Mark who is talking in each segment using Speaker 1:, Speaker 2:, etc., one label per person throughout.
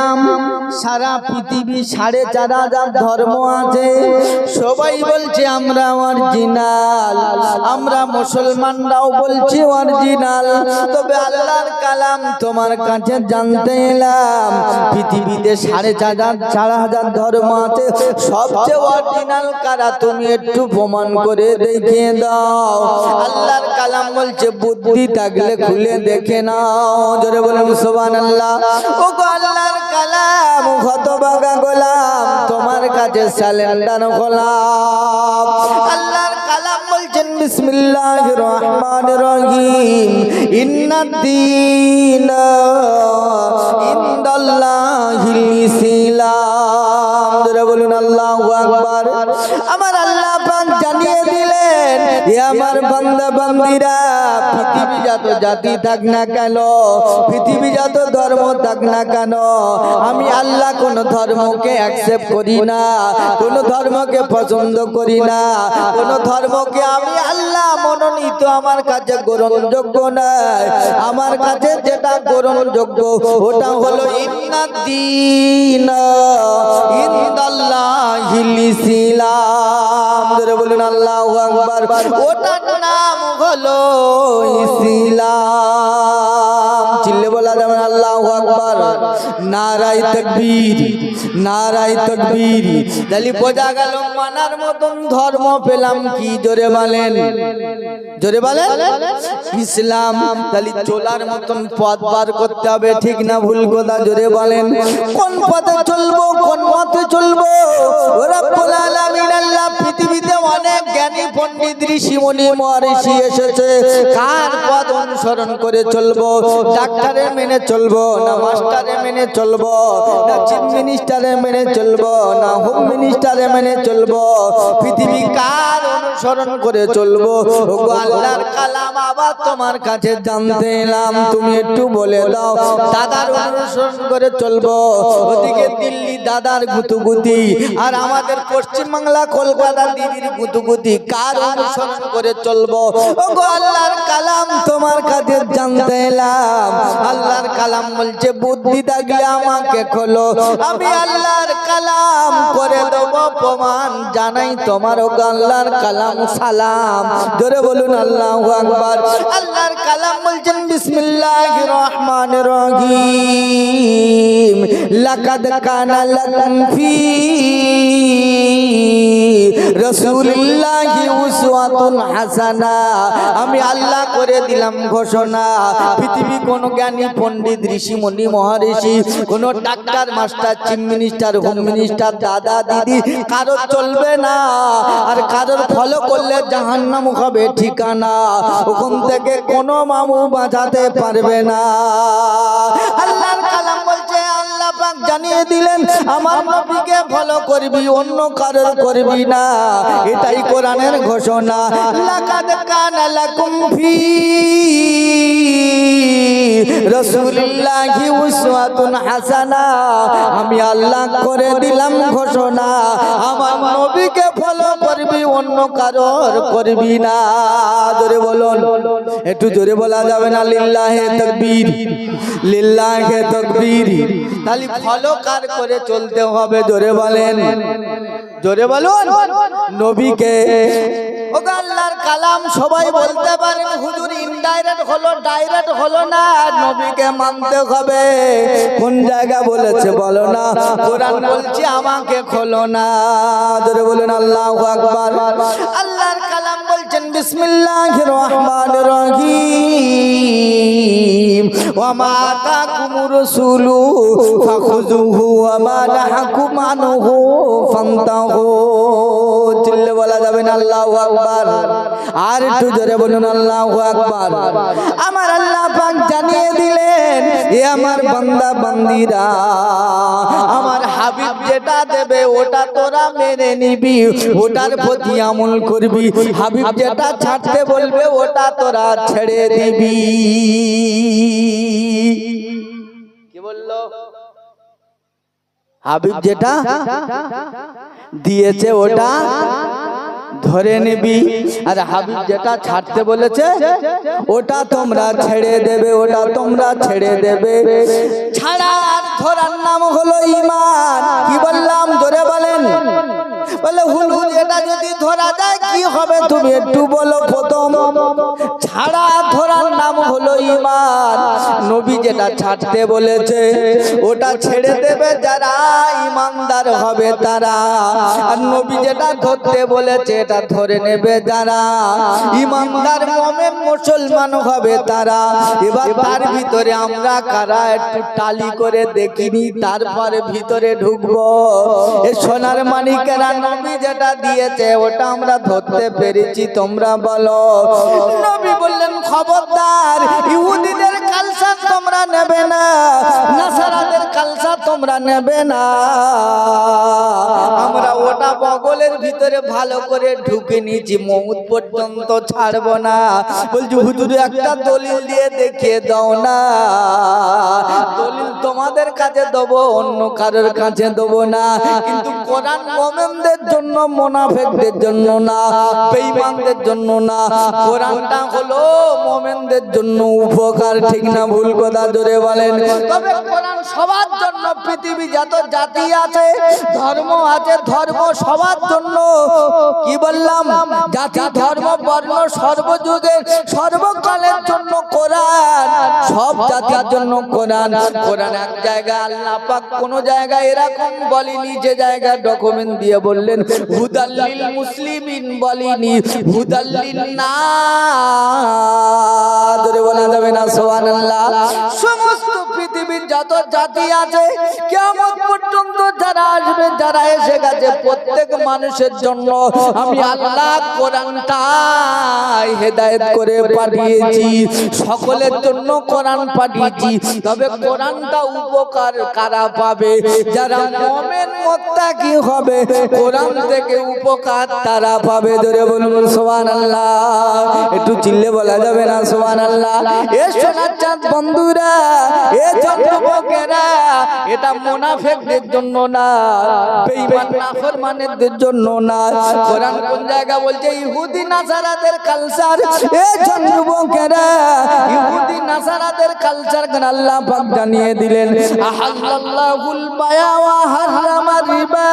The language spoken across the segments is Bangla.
Speaker 1: নাম সারা পৃথিবী সাড়ে চার হাজার ধর্ম আছে। সবাই বলছে, আমরা অরিজিনাল আমরা মুসলমানরাও বলছি অরিজিনাল তবে আল্লাহর কালাম তোমার কাছে জানতে এলাম, পৃথিবীতে সাড়ে চার চার হাজার ধর্ম আছে। সবচেয়ে অরিজিনাল কারা তুমি একটু প্রমাণ করে দেখিয়ে দাও। আল্লাহর কালাম বলছে, বুদ্ধি থাকলে খুলে দেখে নাও। জোরে বলুন সুবান আল্লাহ ও আল্লাহর কালাম। কত বাগা গোলাম তোমার কাছে স্যালেন্ডার গোলাম। আল্লাহর কালাম বলছেন বিসমিল্লাহির রহমানির রহিম। ইন্নাদ্দিন জাতি থাক না কেন? পৃথিবী যত ধর্ম থাক না কেন? আমি আল্লাহ কোন ধর্মকে অ্যাকসেপ্ট করি না, কোন ধর্মকে পছন্দ করি না, কোন ধর্মকে আমি আল্লাহ মনোনীত, আমার কাছে গ্রহণযোগ্য নয়। আমার কাছে যেটা গ্রহণযোগ্য, ওটা হলো ইন্নাদ্দিন ইনদাল্লাহিল ইসলাম। ধরে বলুন, আল্লাহু আকবার। ওটার নাম হলো ইসলাম। চিল্লে বলা যাবে আল্লাহু আকবার। নারাই তাকবীর নারাই তাকবীর। তাহলে বোঝা গেল মানার মতন ধর্ম পেলাম কি? জোরে বলেন। জোরে বলেন। ইসলাম, তাহলে চলার মতন পথ বার করতে হবে, ঠিক না ভুল কথা? জোরে বলেন। কোন পথে চলবো, কোন পথে চলবো? ও রব্বুল আলামিন আল্লাহ পৃথিবীতে অনেক জ্ঞানী পণ্ডিত ঋষি মুনি মহর্ষি এসেছে। কার পথ অনুসরণ করে চলবো? ডাক্তারে মেনে চলবো না মাস্টারে মেনে চলবো, না চিফ মিনিস্টারে মেনে চলবো, না হোম মিনিস্টারে মেনে চলবো, পৃথিবী কার অনুসরণ করে চলবো? আল্লাহর কালাম আবার তোমার কাছে জানতে এলাম, তুমি একটু বলে দাও, দাদার অনুসরণ করে চলবো। ওদিকে দিল্লি দাদার গুতুগুতি, আর আমাদের পশ্চিমবাংলা কলকাতা দিদির গুতুগুতি, কার অনুসরণ করে চলবো? ওগো আল্লাহর কালাম তোমার কাছে জানতে এলাম, আল্লাহর কালাম বলছে বুদ্ধি থাকলে আমাকে খোলো। আমি আল্লাহর কালাম করে দেবো প্রমাণ জানাই তোমার ওগো আল্লাহর কালাম সালাম। ধরে বলুন, আল্লাহ আকবার। আল্লাহর কালাম বলছেন, বিসমিল্লাহির রহমানির রহিম। লাকাদ কানা লাকুম ফি আমি আল্লাহ করে দিলাম ঘোষণা। পৃথিবী কোন জ্ঞানী, পণ্ডিত ঋষি মুনি মহর্ষি, কোন doctor, master, chief minister, home minister, দাদা, দিদি কারও চলবে না। আর কারোর ফলো করলে জাহান্নাম হবে ঠিকানা। ওখান থেকে কোনো মামু বাঁচাতে পারবে না। আল্লাহর জানিয়ে দিলেন, আমার নবীকে ফলো করবি, অন্য কারোর করবি না। এটাই কোরআনের ঘোষণা। লাকাদ কানা লাকুম ফি রাসূলুল্লাহি উসওয়াতুন হাসানা। আমি আল্লাহ করে দিলাম ঘোষণা। আমার নবীকে অন্য কারোর করবি না। জোরে বলুন। একটু জোরে বলা যাবে না, লিল্লাহে তাকবীর। লিল্লাহে তাকবীর। তাহলে ফলো কার করে চলতে হবে, জোরে বলেন। জোরে বলুন, নবীকে। ও আল্লাহর কালাম সবাই বলতে পারেন, হুজুর ইনডাইরেক্ট হলো ডাইরেক্ট হলো না, নবীকে মানতে হবে। কোন জায়গা বলেছে বলো না, কোরআন বলছে আমাকে খোলো না। ধরে বলুন, আল্লাহু আকবার। আল্লাহর কালাম বলছেন, বিসমিল্লাহির রহমানির রহিম। ওয়া মা আতাকুমুর রাসূলু, ফাখুযুহু ওয়া মা নাহাকুম আনহু। ফান্তাহু চিল্লে বলা যাবে না আল্লাহু আকবার। আর একটু জোরে বলুন, আল্লাহু আকবার। আমার আল্লাহ পাক জানিয়ে দিলেন, এ আমার বান্দা, বান্দিরা, আমার হাবিব যেটা দেবে, ওটা তোরা মেনে নিবি, ওটার প্রতি আমল করবি। হাবিব যেটা ছাড়তে বলবে, ওটা তোরা ছেড়ে দিবি। কি বলল? হাবিব যেটা দিয়েছে ওটা ধরে নিবি। আর হাবিব যেটা ছাড়তে বলেছে ওটা তোমরা ছেড়ে দেবে ওটা তোমরা ছেড়ে দেবে। ছাড়া আর ধরার নাম হলো ইমান কি বললাম? ধরে বলেন। বলে এটা যদি ধরা যায়, কি হবে তুমি একটু বলো প্রথম? ছাড়া ধরার নাম হলো ইমান নবী যেটা ছাড়তে বলেছে, ওটা ছেড়ে দেবে যারা ইমানদার হবে তারা। আর নবী যেটা ধরতে বলেছে, এটা ধরে নেবে যারা ইমানদার মোমেন মুসলমান হবে তারা। এবার তার ভিতরে আমরা কারা একটু টালি করে দেখিনি, তারপরে ভিতরে ঢুকবো। এ সোনার মানিকেরা নবী যেটা দিয়েছে ওটা আমরা ধরতে পেরেছি, তোমরা বলো। নবী বললেন, খবরদার, ইহুদিদের কালসা তোমরা নেবে না, নাসারাদের কালসা তোমরা নেবে না। আমরা ওটা বগলের ভিতরে ভালো করে ঢুকে নিয়েছি, মৌত পর্যন্ত ছাড়বো না। বলছি, হুজুর, একটা দলিল দিয়ে দেখিয়ে দাও না। দলিল তোমাদের কাছে দেবো, অন্য কারোর কাছে দেবো না। কিন্তু কোরআন মোমেনদের জন্য, মোনাফেকদের জন্য না, বেঈমানদের জন্য না। কোরআনটা হলো মোমেনদের জন্য উপকার, ঠিক না ভুল কথা জোরে বলেন। তবে কোরআন সবার জন্য, পৃথিবী যত জাতি আছে, ধর্ম আছে, ধর্ম সবার জন্য। কি বললাম? জাতি, ধর্ম, বর্ণ সর্বযুগের সর্বকালের জন্য কোরআন। সব জাতির জন্য কোরআন। কোরআন এক জায়গায় আল্লাহ পাক কোন জায়গায় এরকম বলেনি যে জায়গায় ডকুমেন্ট দিয়ে বললেন হুদাল্লিল মুসলিমিন বলিনি হুদাল্লিন না বলা যাবে না, সুবহানাল্লাহ। সমস্ত পৃথিবীর যত জাতি আছে, কিয়ামত পর্যন্ত যারা আসবে, যারা এসে গেছে, প্রত্যেক মানুষের জন্য আমি আল্লাহ কোরআনটাই হেদায়েত করে পাঠিয়েছি। সকলের জন্য কোরআন পাঠিয়েছি। তবে কোরআনটা উপকার কারা পাবে? যারা মুমিন মুত্তাকি হবে? কোরআন থেকে উপকার তারা পাবে। ধরে বলুন সোহান আল্লাহ একটু চিল্লে বলা যাবে না, সুবহানাল্লাহ? এ সোনার চাঁদ, বন্ধুরা, এ চন্দ্রবকেরা এটা মুনাফিকদের জন্য না বেঈমান নাফরমানদের জন্য না। কোরআন কোন জায়গা বলছে ইহুদি নাসারাদের কালচার এ চন্দ্রবকেরা ইহুদি নাসারাদের কালচার গান আল্লাহ পাক জানিয়ে দিলেন? আহাল্লাহুল বায়া ওয়া হারামা রিবা।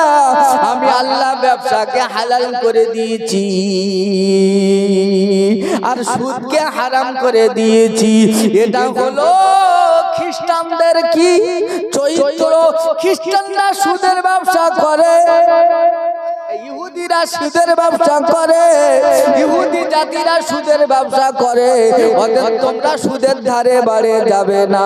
Speaker 1: আমি আল্লাহ ব্যবসাকে হালাল করে দিয়েছি আর সুদকে হারাম করে দিয়েছি। এটা হলো খ্রিস্টানদের কি চৈত্র? খ্রিস্টানরা সুদের ব্যবসা করে। ইহুদিরা সুদের ব্যবসা করে। ইহুদি জাতিরা সুদের ব্যবসা করে, অতএব তোমরা সুদের ধারে বাড়ে যাবে না।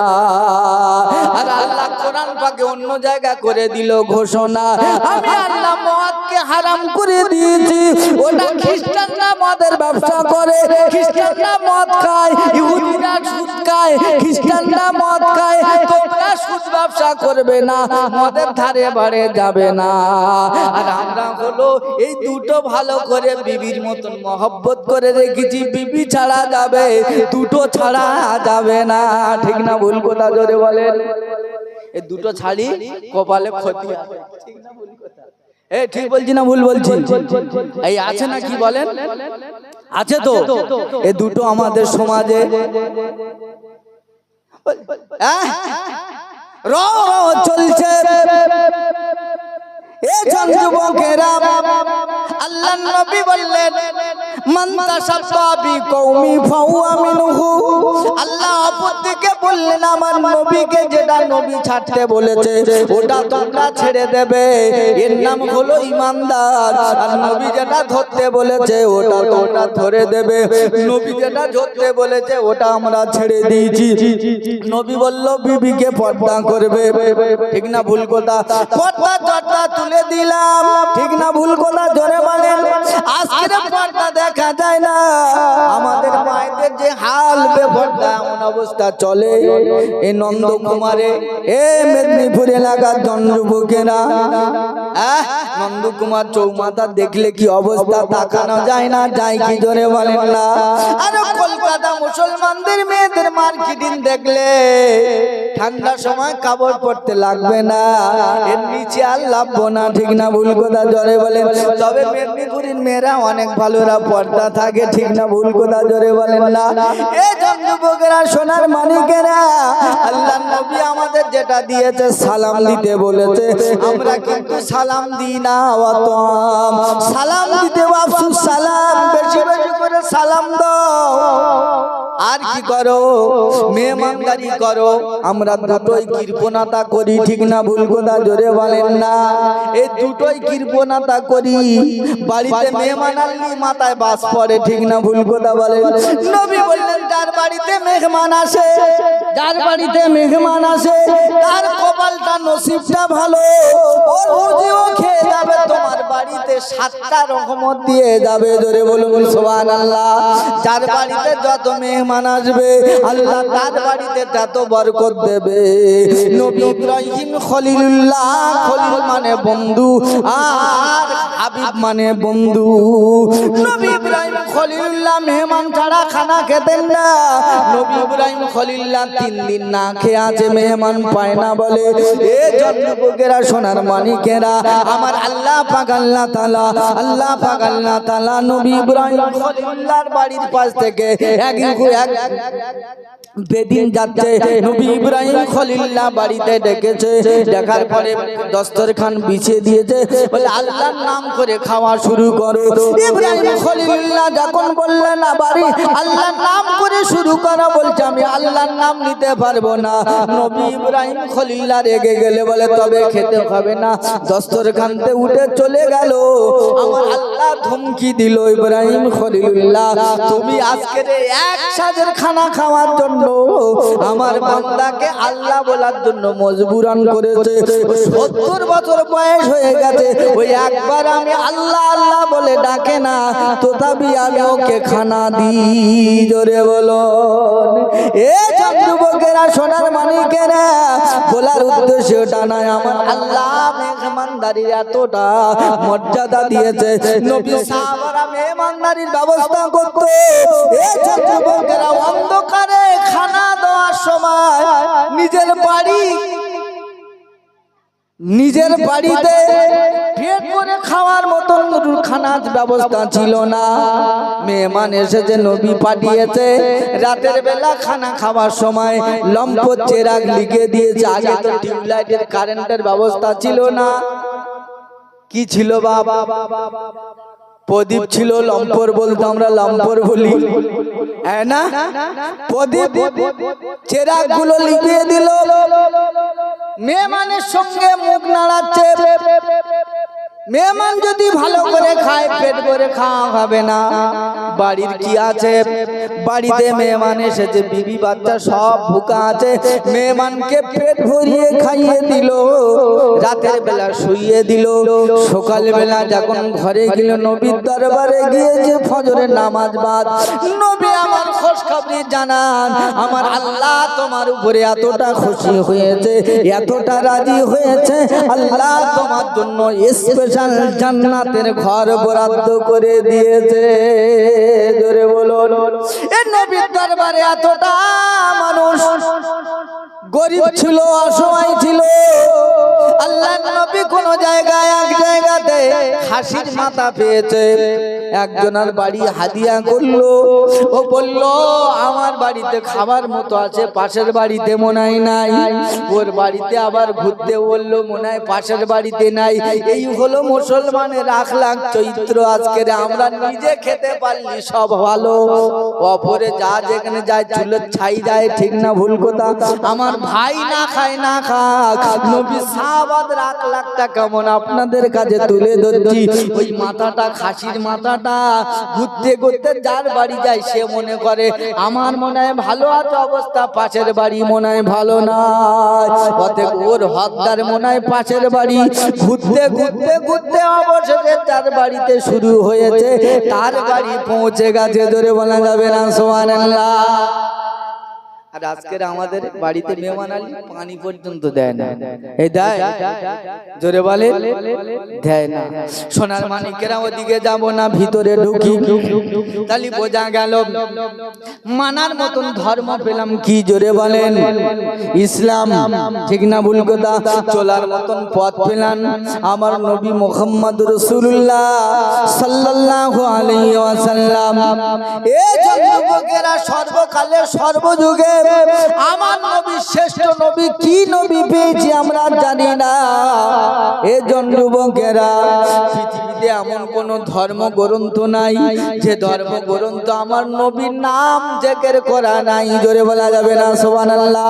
Speaker 1: আর আল্লাহ কোরআন পাকে অন্য জায়গা করে দিল ঘোষণা। আমি আল্লাহ মদকে হারাম করে দিয়েছি। ওটা খ্রিস্টানরা মদের ব্যবসা করে, খ্রিস্টানরা মদ খায়, ইহুদিরা সুদ খায়, খ্রিস্টানরা মদ খায়, তোমরা সুদ ব্যবসা করবে না, মদের ধারে বাড়ে যাবে না। আর আমরা হলো এই দুটো ভালো করে বিবির মতন মহব্বত করে রেখেছি, বিবি ছাড়া যাবে, দুটো ছাড়া যাবে না। ঠিক না ভুল কথা জোরে বলেন এই দুটো ছাড়ি কপালে ক্ষতি ঠিক না ভুল এ ঠিক বলছি না, ভুল বলছি? এই আছে না কি বলেন? আছে তো? এ দুটো আমাদের সমাজে। চলছে। আল্লাহ নবী বললেন আমার নবীকে যেটা নবী বলেছে, ওটা ছেড়ে দেবে। এর নাম ইমানদার। নবী যেটা ধরতে বলেছে, ওটা ধরে দেবে। ধরতে বলেছে, ওটা আমরা ছেড়ে দিয়েছি। নবী বলল, বিবিকে করবে। ঠিক না, ভুল কথা। পর্দা, চর্দা তুলে দিলাম। ঠিক না ভুল কথা জোরে বলেন পর্দা দেখা যায় না। আমাদের মায়েদের যে হাল বেপর্দা এমন অবস্থা চলে। এই নন্দকুমারে এ মেদিনীপুর এলাকার চন্দ্রবুকেরা নন্দকুমার চৌমাথা দেখলে কি অবস্থা? তাকানো যায় না যায় কি জোরে বলেন না। আর কলকাতা মুসলমানদের মেয়েদের মার্কেটিং দেখলে ঠান্ডার সময় কাপড় পরতে লাগবে না। এর নিচে আর লাভবো না ঠিক না? ভুল কথা জোরে বলেন। তবে মেদিনীপুরের মেয়েরা অনেক ভালোরা পর্দা থাকে, ঠিক না ভুল কথা জোরে বলেন না। এ যুবকেরা সোনার মানিকেরা, আল্লাহ নবী আমাদের যেটা দিয়েছে সালাম দিতে বলেছে। আমরা কিন্তু সালাম দিই না অত সালাম দিতে আফসুস সালাম, বেশি বেশি করে সালাম দাও। আর কি করো? মেহমানদারি করো। আমরা দুটোই কৃপণতা করি, ঠিক না ভুল কথা জোরে বলেন না। এই দুটোই কৃপণতা করি। বাড়িতে মেহমান আনলি মাথায় বাস পড়ে, ঠিক না ভুল কথা বলেন নবী বললেন, যার বাড়িতে মেহমান আসে, যার বাড়িতে মেহমান আসে, তার কপালটা নসিবটা ভালো। ওর খেয়ে যাবে তোমার বাড়িতে সাতটা রহমত দিয়ে যাবে, জোরে বলুন আল্লাহ যার বাড়িতে যত মেহমান আসবে, আল্লাহ তার বাড়িতে তত বরকত দেবে। মানে বন্ধু, আর হাবিব মানে বন্ধু। নবী খলিলুল্লাহ মেহমান ছাড়া খানা খেতেন না। নবী ইব্রাহিম খলিল্লাহ তিন দিন না খেয়ে আছে মেহমান পায় না বলে। এ জন্মবুকেরা সোনার মানিকেরা, আমার আল্লাহ পাক তালা আল্লাহ পাক, আল্লাহ তালা নবী ইব্রাহিম খলিল্লাহর বাড়ির পাশ থেকে এক এক বেদিন যাচ্ছে, নবী ইব্রাহিম খলিল্লাহ বাড়িতে ডেকেছে। দেখার পরে দস্তরখান বিছিয়ে দিয়েছে। বলে, আল্লাহর নাম করে খাওয়া শুরু করো। ইব্রাহিম খলিল্লাহ যখন বললেন না বাড়ি, আল্লাহর নাম করে শুরু করা, বলছে, আমি আল্লাহর নাম নিতে পারব না। নবী ইব্রাহিম খলিল্লাহ রেগে গেলে বলে, তবে খেতে হবে না। দস্তরখানতে উঠে চলে গেল। আমার আল্লাহ ধমকি দিল, ইব্রাহিম খলিলুল্লাহ তুমি আজকে এক সাজের খানা খাওয়ার জন্য আমার বান্দাকে আল্লাহ বলার জন্য মজবুরান করেছে। সত্তর বছর বয়স হয়ে গেছে, ওই একবার আমি আল্লাহ আল্লাহ বলে ডাকে না, তথাপি আমি ওকে খানা দিই। জোরে বলো। এ যুবকেরা সোনার মানিকেরা, বলার উদ্দেশ্য ওটা নয়, আমার আল্লাহ মেহমানদারির এতটা মর্যাদা দিয়েছে। নবী সাহাবারা মেহমানদারির ব্যবস্থা করতো। এ যুবকেরা বাড়ি, নিজের বাড়িতে পেট করে খাওয়ার মতন খানার ব্যবস্থা ছিল না। মেহমান এসেছে, নবী পাঠিয়েছে। রাতের বেলা খানা খাওয়ার সময় লম্প চেরাগ লিখে দিয়েছে, আগে তো টিউবলাইটের কারেন্টের ব্যবস্থা ছিল না। কি ছিল বাবা প্রদীপ ছিল লম্পর বলতো আমরা লম্পর বলি। হ্যাঁ না? প্রদীপ চেরাগগুলো লিখিয়ে দিল মানে সঙ্গে মুখ নাড়াচ্ছে মেহমান যদি ভালো করে খায়, পেট করে খাওয়া হবে না। বাড়ির কি আছে? বাড়িতে মেহমান এসেছে, বিবি, বাচ্চা সব ভুকা আছে। মেহমানকে পেট ভরিয়ে খাইয়ে দিল, রাতের বেলা শুইয়ে দিল। সকাল বেলা যখন ঘরে গেল, নবীর দরবারে গিয়েছে ফজরের নামাজ বাদ। নবী খোঁজ খবর জানান, আমার আল্লাহ তোমার উপরে এতটা খুশি হয়েছে, এতটা রাজি হয়েছে। আল্লাহ তোমার জন্য স্পেশাল জান্নাতের ঘর বরাদ্দ করে দিয়েছে। জোরে বলো এ নবীর দরবারে এতটা মানুষ গরিব ছিল অসহায় ছিল। আল্লাহ নবী কোন জায়গায় এক জায়গাতে হাসির মাথা পেয়েছে। একজনের বাড়ি হাদিয়া করল। ও বলল আমার বাড়িতে খাবার মতো আছে পাশের বাড়িতে মনে হয় নাই। ওর বাড়িতে আবার ঘুরতে বলল মনে হয় পাশের বাড়িতে নাই। এই হলো মুসলমানের আখলাখ চৈত্র আজকের আমরা নিজে খেতে পারলি সব ভালো। অপরে যা যেখানে যায় চুলের ছাই যায় ঠিক না ভুল কথা। আমার ভাই না খায় না খাক। নবী সাহাবাদের আখ লাখটা কেমন আপনাদের কাছে তুলে ধরছি। ওই মাথাটা, খাসির মাথাটা, ঘুরতে ঘুরতে যার বাড়ি যায় সে মনে করে, আমার মনে হয় ভালো আছে অবস্থা, পাশের বাড়ি মনে হয় ভালো না। ওর হকদার মনে হয় পাশের বাড়ি। ঘুরতে ঘুরতে ঘুরতে অবশেষে তার বাড়িতে শুরু হয়েছে। তার বাড়ি পৌঁছে গেছে, ধরে বলা যাবে না সোহানাল্লাহ আর আজকের আমাদের বাড়িতে মেহমান আলী পানি পর্যন্ত দেয় না। এই দেয়? জোরে বলে? দেয় না। সোনার মানিকেরা ওদিকে যাব না, ভিতরে ঢুকি। তাহলে বোঝা গেল, মানার মতন ধর্ম পেলাম কি? জোরে বলেন। ইসলাম, ঠিক না ভুল কথা? চলার মতন পথ পেলাম আমার নবী মোহাম্মদ রসুল্লাহ সাল্লাল্লাহু আলাইহি ওয়াসাল্লাম। এ যুবকেরা সর্বকালে সর্বযুগে আমার নবী শ্রেষ্ঠ নবী কি নবী পেয়েছি আমরা জানি না। এ যুবকেরা যুবকেরা পৃথিবীতে এমন কোন ধর্ম গ্রন্থ নাই, যে ধর্ম গ্রন্থ আমার নবীর নাম জেকের করা নাই। জোরে বলা যাবে না, সুবহানাল্লাহ।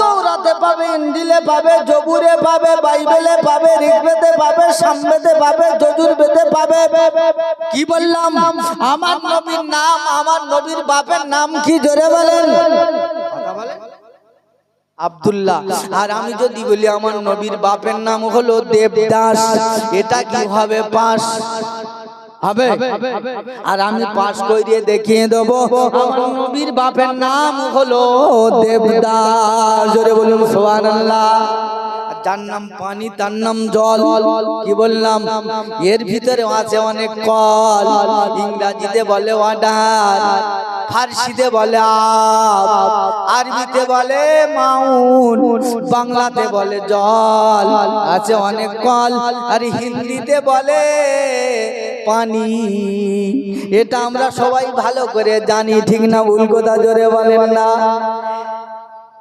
Speaker 1: তৌরাতে পাবে, ইনজিলে পাবে, জবুরে পাবে, বাইবেলে পাবে, ঋগ্বেদে পাবে, সামবেদে পাবে, যজুর্বেদে পাবে। কি বললাম? আমার নবীর নাম, আমার নবীর বাপের নাম কি? জোরে বলেন। আব্দুল্লাহ আর আমি যদি বলি আমার নবীর বাপের নাম হলো দেবদাস এটা কি হবে পাস? হবে। আর আমি পাশ করিয়ে দেখিয়ে দেব আমার নবীর বাপের নাম হলো দেবদাস। জোরে বলুন সুবহানাল্লাহ। যার নাম পানি, তার নাম জল। কি বললাম? এর ভিতরে আছে অনেক কল। ইংরাজিতে বলে ওয়াটার ফার্সিতে বলে আরবিতে বলে মাউন, বাংলাতে বলে জল। আছে অনেক কল। আর হিন্দিতে বলে পানি। এটা আমরা সবাই ভালো করে জানি, ঠিক না? ভুল জোরে বলেন না।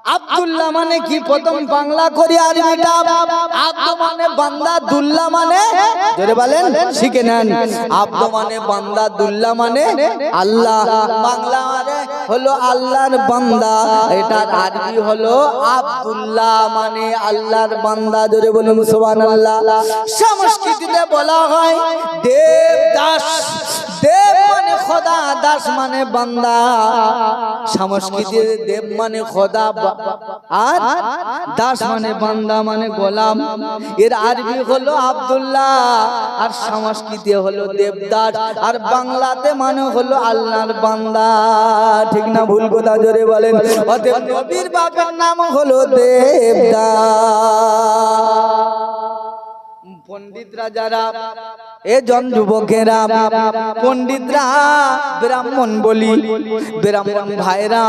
Speaker 1: আব্দুল্লাহ মানে কি? প্রথম বাংলা করি আব্দ মানে বান্দা, দুল্লা মানে বলেন, শিখে নেন। আব্দ মানে বান্দা, দুল্লা মানে আল্লাহ। বাংলা মানে হলো আল্লাহর বান্দা। এটার আরবি হলো আব্দুল্লাহ মানে আল্লাহর বান্দা। জোরে বলুন, সুবহানাল্লাহ। সংস্কৃতিতে বলা হয় দেবদাস। দেব মানে দাস মানে বান্দা। সংস্কৃতিতে দেব মানে খোদা। আর দাস মানে বান্দা মানে গোলাম। এর আরবি হলো আব্দুল্লাহ, আর সংস্কৃতি হলো দেবদাস, আর বাংলাতে মানে হলো আল্লাহর বান্দা। ঠিক না ভুল কথা জোরে বলেন? নবীর বাপের নাম হলো দেবদাস। পণ্ডিতরা যারা, এ জন যুবকেরা, পণ্ডিতরা ব্রাহ্মণ বলি, ব্রাহ্মণ ভাইরা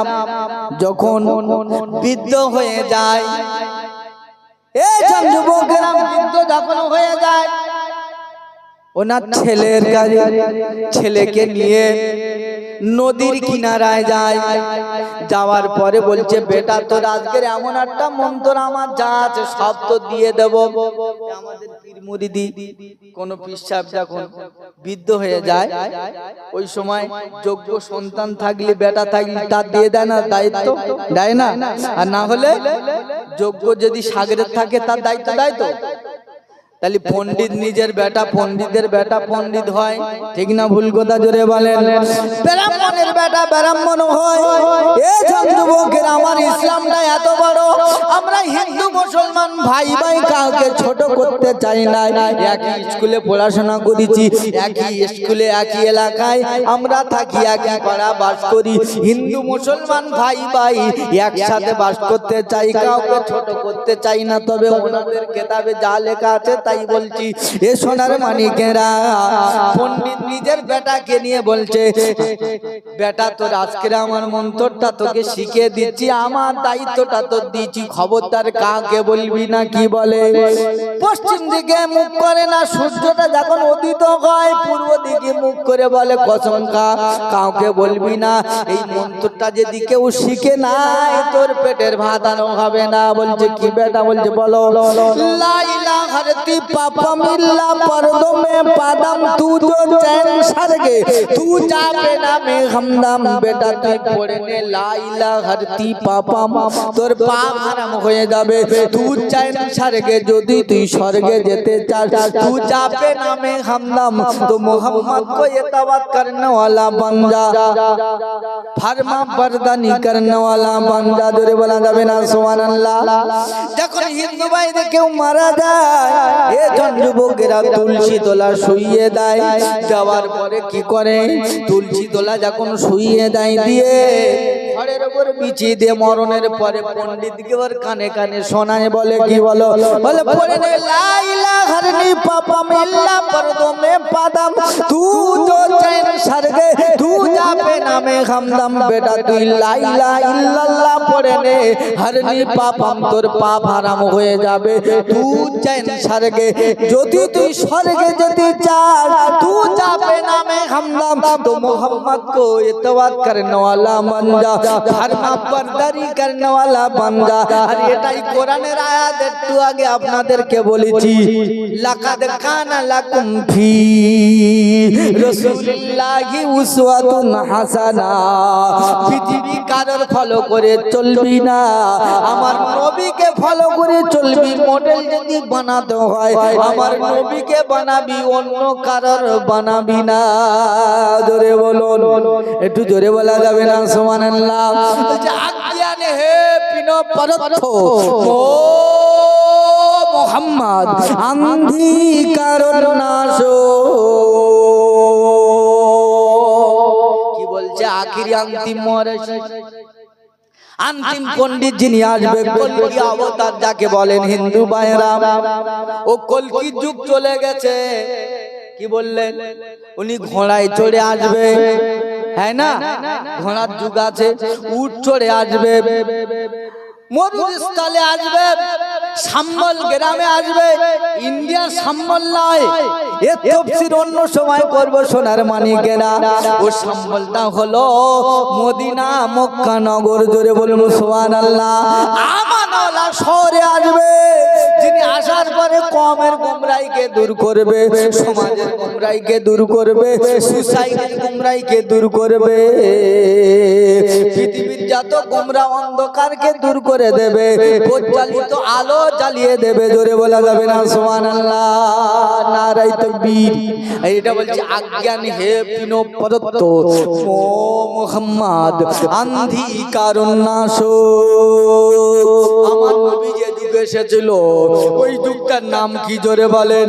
Speaker 1: যখন বৃদ্ধ হয়ে যায়, এ জন যুবকেরা বৃদ্ধ যখন হয়ে যায় ওনার ছেলের কাছে ছেলেকে নিয়ে নদীর কিনারায় যায়। যাওয়ার পরে বলছে বেটা তোর আজকের এমন একটা মন্ত্র আমার যা আছে সব তো দিয়ে দেব। আমাদের পীর মুরিদি কোন পিসাব যখন বৃদ্ধ হয়ে যায় ওই সময় যোগ্য সন্তান থাকলে বেটা থাকলে তার দিয়ে দেয় না দায়িত্ব? দেয় না? আর না হলে যোগ্য যদি সাগরের থাকে তার দায়িত্ব দেয় তো তাহলে পন্ডিত নিজের বেটা পণ্ডিতের বেটা পণ্ডিত হয়। ঠিক না ভুল কথা জোরে বলেন। ব্রাহ্মণের বেটা ব্রাহ্মণ হয়। এ যুবকের আমার ইসলামটা এত বড় আমরা হিন্দু মুসলমান, ভাই ভাই কাউকে ছোট করতে চাই না। একই স্কুলে পড়াশোনা করেছি, একই স্কুলে, একই এলাকায় আমরা থাকি, একই পাড়া বাস করি। হিন্দু মুসলমান, ভাই ভাই একসাথে বাস করতে চাই, কাউকে ছোট করতে চাই না। তবে ওনাদের কেতাবে যা লেখা আছে তাই বলছি। এ সোনার মানিকেরা, পণ্ডিত নিজের বেটাকে নিয়ে বলছে, বেটা, তোর আজকের আমার মন্ত্রটা তোকে শিখিয়ে দিচ্ছি, আমার দায়িত্বটা তোর দিচ্ছি খবরদার কাকে বলবি না কি বলে? পশ্চিম দিকে মুখ করে না, সূর্যটা যখন অতীত হয়, পূর্ব দিকে মুখ করে বলে কসম কাউকে বলবি না। এই মন্ত্রটা যদি কেউ শিখে না তোর পেটের ভাতানো হবে না। বলছে, কি বেটা? বলছে, বলো। লাইলা হরতি পাপমিল্লা পরদমে পাদাম নে। লাইলা তোর পাপ হারাম হয়ে যাবে। তুই চাই না স্বর্গে, যদি তুই স্বর্গে যেতে চাস। তুই চাপে নামে হামলাম তো মোহাম্মদ কো ইতাবাত করনে ওয়ালা বান্দা। ফরমা বরদানি করনে ওয়ালা বান্দা। জোরে বলা যাবে না, সুবহানাল্লাহ। যখন হিন্দু ভাইদের কেউ মারা যায়, এ যুবকেরা তুলসী তোলা শুইয়ে দেয়। যাওয়ার পরে কি করে? তুলসী তোলা যখন শুইয়ে দেয়, দিয়ে উপর দিয়ে মরণের পরে পণ্ডিত ওর কানে কানে শোনায় বলে, কি বলো? বলে, পড়ে নে লাইলা হরনি পাপা মিল্লা পাদাম। তু তো তু নামে হামদম। বেটা, তুই লাইলা ইল্লাল্লাহ পড়ে নে, হরনি পাপাম, তোর পাপ হারাম হয়ে যাবে। তু চৈন সর্গে যদি তুই স্বর্গে যদি চাস তু যা নামে হামদাম। তো মোহাম্মদ কো ইতওয়াত করনে ওয়ালা বান্দা, আর বান্দা। আর এটাই কোরআনের আয়াত, একটু আগে আপনাদেরকে বলেছি, লাকাদ কানা লাকুম ফি রাসূলুল্লাহি উসওয়াতুন হাসানা। পৃথিবী কারোর ফলো করে চলবি না। আমার নবীকে ফলো করে চলবি মডেল যদি বানাতে হয়, আমার নবীকে বানাবি, অন্য কারোর বানাবি না। জোরে বলো একটু জোরে বলা যাবে না? সুবহানাল্লাহ। বলছে আজ্ঞানে হে পিনো পরত্থ ও মোহাম্মদ আন্ধি কারণ নাশ কি বলছে? আখিরি অন্তিম মহারাজ অন্তিম পণ্ডিত যিনি আসবে কলকি অবতার যাকে বলেন হিন্দু ভাইরা ও কলকি যুগ চলে গেছে। কি বললেন? উনি ঘোড়ায় চড়ে আসবে। হ্যাঁ না? ঘোড়ার যুগ আছে উঠ চড়ে আসবে। মরুস্থলে আসবে। সাম্বল গ্রামে আসবে। ইন্ডিয়া সাম্বল নয়। এ তফসির অন্য সময় করব সোনার মানিকেরা ও সাম্বলটা হলো মদিনা মক্কা নগর জোরে বলুন সোহান আল্লাহ আমানওয়ালা শহরে আসবে। যিনি আসার পরে কমের গোমরাইকে দূর করবে সমাজের গোমরাইকে দূর করবে সুসাইডের গোমরাইকে দূর করবে পৃথিবীর যত গোমরা অন্ধকারকে দূর করে দেবে প্রজ্বালিত আলো জ্বালিয়ে দেবে, জোরে বলা যাবে না সোমান এটা বলছে আজ্ঞান হে মোহাম্মদ আন্ধি কারণ নাশ আমার নবী যে যুগ এসেছিল, ওই যুগটার নাম কি জোরে বলেন?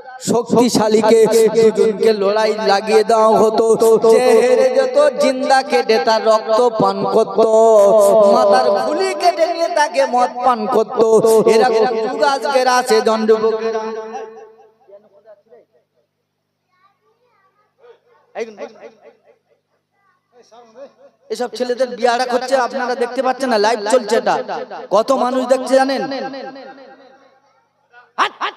Speaker 1: শক্তিশালীকে দুজনকে লড়াই লাগিয়ে দেওয়া হতো। যে হেরে যেত জিন্দা কেটে তার রক্ত পান করত। মাথার খুলি কেটে নিয়ে তাকে মদ পান করত। এরকম যুগ আজকের আছে জন্ডুবকেরা এসব ছেলেদের বিয়ারা করছে আপনারা দেখতে পাচ্ছেন না লাইভ চলছে এটা। কত মানুষ দেখছে জানেন? হাট, হাট।